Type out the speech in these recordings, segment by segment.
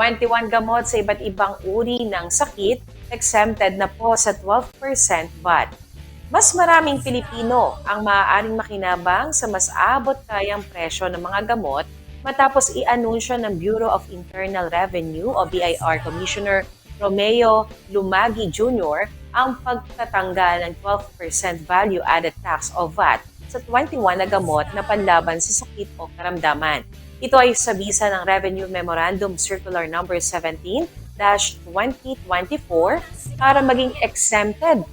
21 gamot sa iba't ibang uri ng sakit exempted na po sa 12% VAT. Mas maraming Pilipino ang maaaring makinabang sa mas abot kayang presyo ng mga gamot matapos i-anunsyo ng Bureau of Internal Revenue o BIR Commissioner Romeo Lumagi Jr. ang pagtatanggal ng 12% value-added tax o VAT sa 21 na gamot na panlaban sa sakit o karamdaman. Ito ay sa bisa ng Revenue Memorandum Circular Number 17-2024 para maging exempted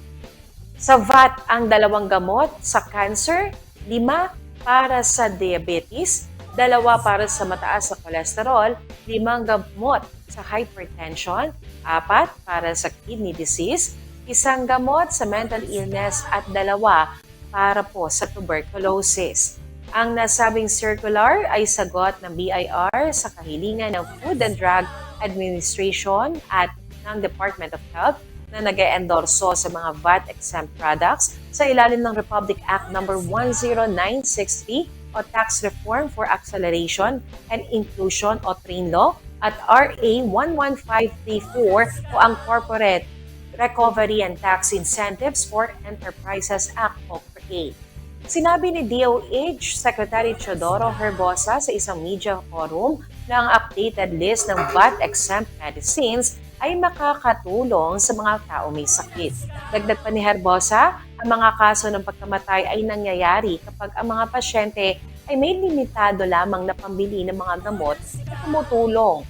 sa VAT ang dalawang gamot sa cancer, lima para sa diabetes, dalawa para sa mataas sa kolesterol, limang gamot sa hypertension, apat para sa kidney disease, isang gamot sa mental illness at dalawa para po sa tuberculosis. Ang nasabing circular ay sagot ng BIR sa kahilingan ng Food and Drug Administration at ng Department of Health na nag endorso sa mga VAT-exempt products sa ilalim ng Republic Act No. 10963 o Tax Reform for Acceleration and Inclusion o TRAIN Law at RA 11534 o ang Corporate Recovery and Tax Incentives for Enterprises Act o CREATE. Sinabi ni DOH Secretary Teodoro Herbosa sa isang media forum na ang updated list ng VAT-exempt medicines ay makakatulong sa mga tao may sakit. Dagdag pa ni Herbosa, ang mga kaso ng pagkamatay ay nangyayari kapag ang mga pasyente ay may limitado lamang na pambili ng mga gamot na tumutulong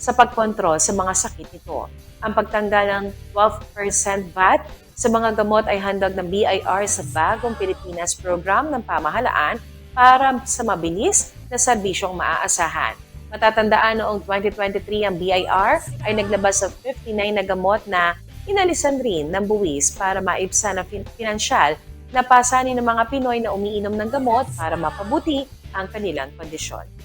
sa pagkontrol sa mga sakit nito. Ang pagtanggal ng 12% VAT sa mga gamot ay handog ng BIR sa Bagong Pilipinas program ng pamahalaan para sa mabilis na serbisyong maaasahan. Matatandaan noong 2023 ang BIR ay naglabas sa 59 na gamot na inalisan rin ng buwis para maibsan ang fin- pinansyal na pasanin ng mga Pinoy na umiinom ng gamot para mapabuti ang kanilang kondisyon.